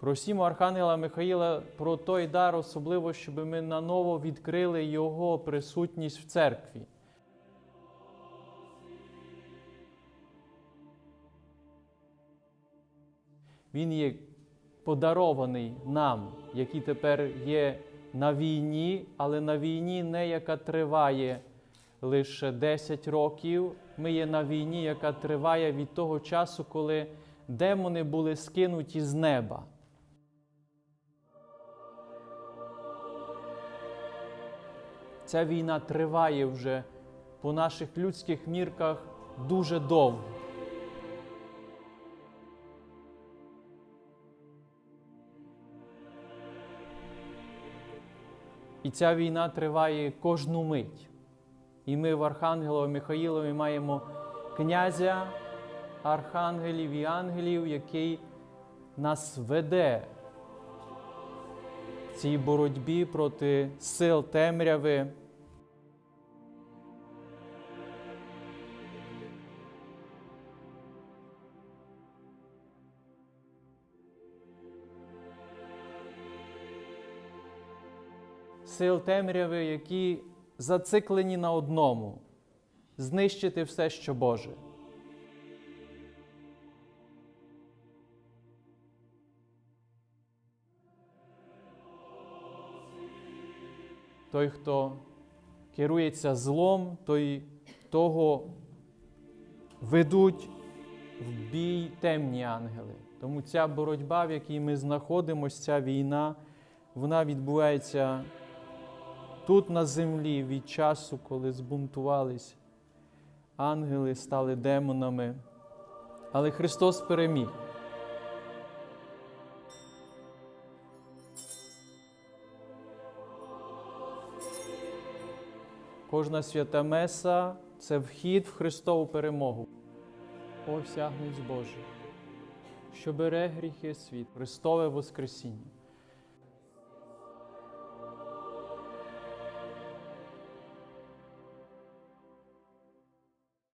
Просімо Архангела Михаїла про той дар, особливо, щоб ми наново відкрили Його присутність в церкві. Він є подарований нам, які тепер є на війні, але на війні не яка триває лише 10 років. Ми є на війні, яка триває від того часу, коли демони були скинуті з неба. Ця війна триває вже по наших людських мірках дуже довго. І ця війна триває кожну мить. І ми в Архангелові Михаїлові маємо князя архангелів і ангелів, який нас веде цій боротьбі проти сил темряви. Сил темряви, які зациклені на одному знищити все, що Боже. Той, хто керується злом, той того ведуть в бій темні ангели. Тому ця боротьба, в якій ми знаходимося, ця війна, вона відбувається тут на землі від часу, коли збунтувались ангели, стали демонами. Але Христос переміг. Кожна свята Меса це вхід в Христову перемогу. О, всягнець Божий, що бере гріхи світ, Христове Воскресіння.